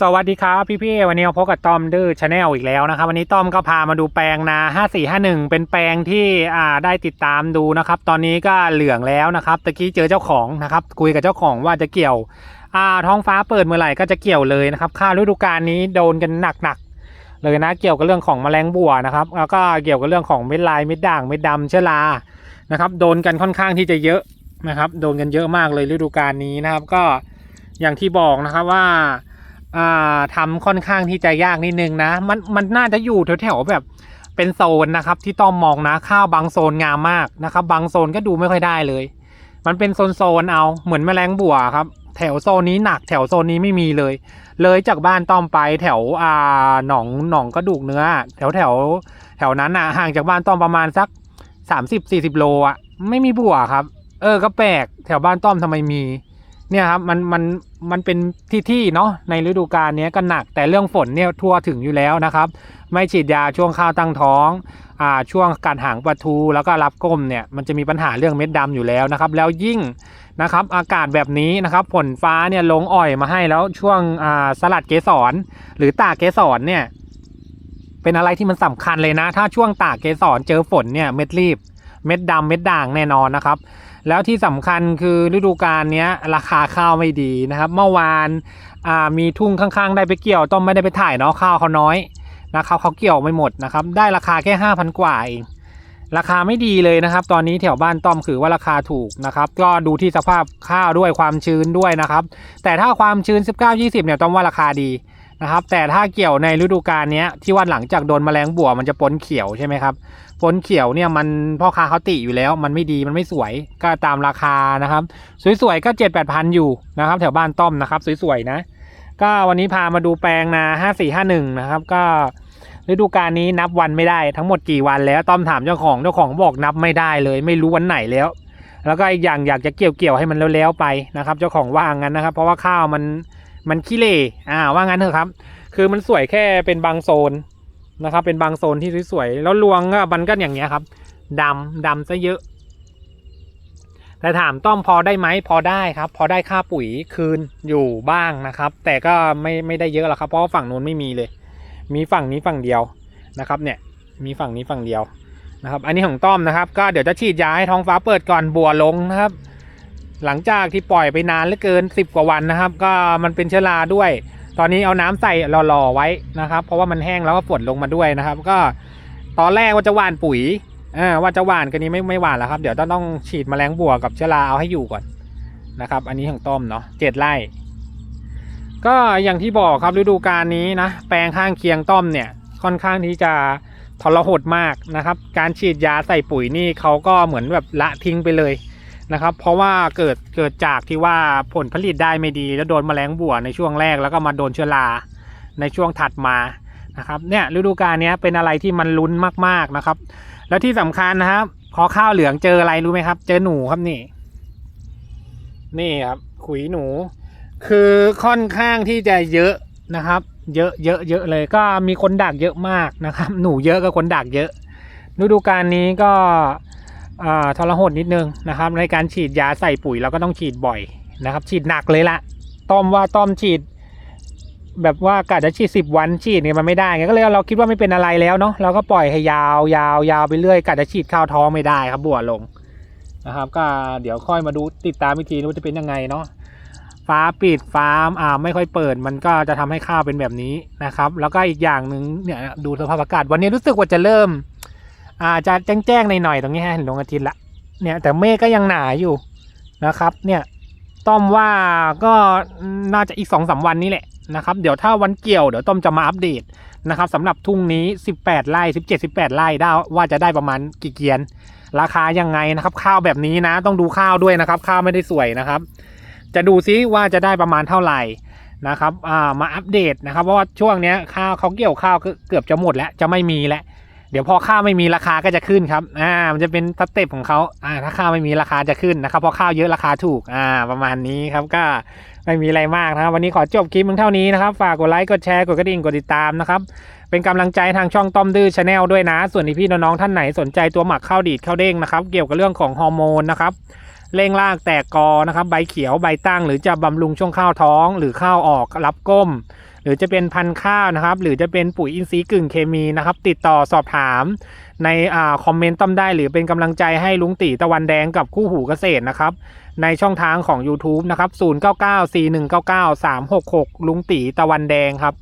สวัสดีครับพี่พี่ๆวันนี้เราพบกับต้อมดื้อชาแนลอีกแล้วนะครับ วันนี้ต้อมก็พามาดูแปลงนา 5451 เป็นแปลงที่อ่าได้ติดตามดูนะครับ ตอนนี้ก็เหลืองแล้วนะครับตะกี้เจอเจ้าของนะครับ คุยกับเจ้าของว่าจะเกี่ยวอ่าท้องฟ้าเปิดเมื่อไหร่ก็จะเกี่ยวเลยนะครับข้าฤดูกาลนี้โดนกันหนักๆเลยนะเกี่ยวกับเรื่องของแมลงบัวนะครับแล้วก็เกี่ยวกับเรื่องของเม็ดลายเม็ดด่างเม็ดดำเชื้อรานะครับ โดนกันค่อนข้างที่จะเยอะนะครับ โดนกันเยอะมากเลยฤดูกาลนี้นะครับ ก็อย่างที่บอกนะครับว่า อ่าทำค่อนข้างที่จะยากนิดนึงนะ มันมันน่าจะอยู่แถวๆแบบเป็นโซนนะครับ ที่ต้องมองนะข้าวบางโซนงามมากนะครับ บางโซนก็ดูไม่ค่อยได้เลย มันเป็นโซนโซนๆเอาเหมือนแมลงบัวครับ แถวโซนนี้หนักแถวโซนนี้ไม่มีเลย เลยจากบ้านต้อมไปแถวอ่าหนองหนองกระดูกเนื้อ แถวแถวแถวนั้นอะห่างจากบ้านต้อมประมาณสักสามสิบสี่สิบโลอะไม่มีบัวครับ เออก็แปลกแถวบ้านต้อมทำไมมี เนี่ยครับมันมันมันเป็นที่ที่เนาะในฤดูกาลนี้ก็หนักแต่เรื่องฝนเนี่ยทั่วถึงอยู่แล้วนะครับ ไม่ฉีดยาช่วงข้าวตั้งท้องอ่าช่วงการหางปลาทูแล้วก็รับก้มเนี่ยมันจะมีปัญหาเรื่องเม็ดดำอยู่แล้วนะครับ แล้วยิ่งนะครับอากาศแบบนี้นะครับฝนฟ้าเนี่ยลงอ่อยมาให้แล้วช่วงอ่าสลัดเกสรหรือตากเกสรเนี่ยเป็นอะไรที่มันสำคัญเลยนะ ถ้าช่วงตากเกสรเจอฝนเนี่ยเม็ดรีบเม็ดดำเม็ดด่างแน่นอนนะครับ แล้วที่สำคัญคือฤดูกาลนี้ราคาข้าวไม่ดีนะครับ เมื่อวานามีทุ่งข้างๆ ได้ไปเกี่ยวต้อมไม่ได้ไปถ่ายเนาะข้าวเขาน้อยนะครับเขาเกี่ยวไม่หมดนะครับ ได้ราคาแค่ห้าพันกว่าเองราคาไม่ดีเลยนะครับ ตอนนี้แถวบ้านต้อมคือว่าราคาถูกนะครับ ก็ดูที่สภาพข้าวด้วยความชื้นด้วยนะครับ แต่ถ้าความชื้น 19-20 เนี่ยต้อมว่าราคาดี นะครับ แต่ถ้าเกี่ยวในฤดูกาลนี้ที่ว่าหลังจากโดนแมลงบัวมันจะปนเขียวใช่ไหมครับปนเขียวเนี่ยมันพ่อค้าเขาติอยู่แล้ว มันไม่ดีมันไม่สวยก็ตามราคานะครับ สวยๆก็เจ็ดแปดพันอยู่นะครับ แถวบ้านต้อมนะครับ สวยๆนะ ก็วันนี้พามาดูแปลงนาห้าสี่ห้าหนึ่งนะครับ ก็ฤดูกาลนี้นับวันไม่ได้ทั้งหมดกี่วันแล้วต้อมถามเจ้าของเจ้าของบอกนับไม่ได้เลย ไม่รู้วันไหนแล้ว แล้วก็อีกอย่างอยากจะเกี่ยวเกี่ยวๆให้มันแล้วๆไปนะครับ เจ้าของว่างั้นนะครับ เพราะว่าข้าวมัน มันขี้เละอ่าว่างั้นเถอะครับ คือมันสวยแค่เป็นบางโซนนะครับ เป็นบางโซนที่สวยๆแล้วรวงก็มันก็อย่างเงี้ยครับดำดำซะเยอะ แต่ถามต้อมพอได้ไหมพอได้ครับ พอได้ค่าปุ๋ยคืนอยู่บ้างนะครับ แต่ก็ไม่ไม่ได้เยอะหรอกครับ เพราะฝั่งนู้นไม่มีเลย มีฝั่งนี้ฝั่งเดียวนะครับ เนี่ยมีฝั่งนี้ฝั่งเดียวนะครับ อันนี้ของต้อมนะครับ ก็เดี๋ยวจะฉีดยาให้ท้องฟ้าเปิดก่อนบัวลงนะครับ หลังจากที่ปล่อยไปนานเหลือเกินสิบกว่าวันนะครับ ก็มันเป็นเชื้อราด้วย ตอนนี้เอาน้ำใส่รอๆไว้นะครับ เพราะว่ามันแห้งแล้วก็ฝนลงมาด้วยนะครับ ก็ตอนแรกว่าจะหว่านปุ๋ยว่าจะหว่านกันนี้ไม่ไม่หว่านแล้วครับ เดี๋ยวต้องต้องฉีดแมลงบัวกับเชื้อราเอาให้อยู่ก่อนนะครับ อันนี้ของต้มเนาะเจ็ดไร่ ก็อย่างที่บอกครับฤดูกาลนี้นะแปลงข้างเคียงต้มเนี่ยค่อนข้างที่จะทรหดมากนะครับ การฉีดยาใส่ปุ๋ยนี่เขาก็เหมือนแบบละทิ้งไปเลย นะครับ เพราะว่าเกิดเกิดจากที่ว่าผลผลิตได้ไม่ดี แล้วโดนแมลงบัวในช่วงแรกแล้วก็มาโดนเชื้อราในช่วงถัดมานะครับเนี่ยฤดูกาลนี้เป็นอะไรที่มันลุ้นมากๆนะครับ แล้วที่สำคัญนะครับพอข้าวเหลืองเจออะไรรู้ไหมครับ เจอหนูครับนี่ นี่ครับขุยหนู คือค่อนข้างที่จะเยอะนะครับ เยอะเยอะเยอะเลยก็มีคนดักเยอะมากนะครับ หนูเยอะกับคนดักเยอะฤดูกาลนี้ก็ ทรหดนิดนึงนะครับ ในการฉีดยาใส่ปุ๋ยเราก็ต้องฉีดบ่อยนะครับ ฉีดหนักเลยละต้อมว่าต้อมฉีด แบบว่ากะจะฉีดสิบวันฉีดเนี่ยมันไม่ได้ไงก็เลยเราคิดว่าไม่เป็นอะไรแล้วเนาะเราก็ปล่อยให้ยาวยาวยาวไปเรื่อยกะจะฉีดข้าวท้องไม่ได้ครับบัวลงนะครับ ก็เดี๋ยวค่อยมาดูติดตามวิธีว่าจะเป็นยังไงเนาะฟ้าปิดฟ้าอ่าไม่ค่อยเปิด มันก็จะทำให้ข้าวเป็นแบบนี้นะครับ แล้วก็อีกอย่างหนึ่งเนี่ยดูสภาพอากาศวันนี้รู้สึกว่าจะเริ่ม อาจจะแจ้งๆหน่อยๆตรงนี้ฮะเห็นดวงอาทิตย์ละเนี่ยแต่เมฆก็ยังหนาอยู่นะครับเนี่ยต้อมว่าก็น่าจะอีกสองสาวันนี้แหละนะครับเดี๋ยวถ้าวันเกี่ยวเดี๋ยวต้อมจะมาอัปเดตนะครับสำหรับทุ่งนี้ 18 ไร่ 17 18 ไร่ได้ว่าจะได้ประมาณกี่เกียน ราคายังไงนะครับ ข้าวแบบนี้นะ ต้องดูข้าวด้วยนะครับ ข้าวไม่ได้สวยนะครับ จะดูซิว่าจะได้ประมาณเท่าไหร่นะครับมาอัปเดตนะครับเพราะว่าช่วงนี้ข้าวเขาเกี่ยวข้าวเกือบจะหมดแล้วจะไม่มีแล้ว เดี๋ยวพอข้าวไม่มีราคาก็จะขึ้นครับอ่ามันจะเป็นสเต็ปของเขาอ่าถ้าข้าวไม่มีราคาจะขึ้นนะครับเพราะข้าวเยอะราคาถูกอ่าประมาณนี้ครับก็ไม่มีอะไรมากนะครับ วันนี้ขอจบคลิปเพียงเท่านี้นะครับ ฝากกดไลค์กดแชร์กดกระดิ่งกดติดตามนะครับเป็นกำลังใจทางช่องต้อมดื้อชาแนลด้วยนะ ส่วนที่พี่น้องๆท่านไหนสนใจตัวหมักข้าวดีดข้าวเด้งนะครับเกี่ยวกับเรื่องของฮอร์โมนนะครับ เร่งรากแตกกอนะครับ ใบเขียวใบตั้ง หรือจะบำรุงช่วงข้าวท้อง หรือข้าวออกรับก้ม หรือจะเป็นพันธุ์ข้าวนะครับ หรือจะเป็นปุ๋ยอินทรีย์กึ่งเคมีนะครับ ติดต่อสอบถามในอคอมเมนต์ต้อมได้ หรือเป็นกำลังใจให้ลุงตีตะวันแดงกับคู่หูเกษตรนะครับ ในช่องทางของ YouTube นะครับ 0994199366 ลุงตีตะวันแดงครับ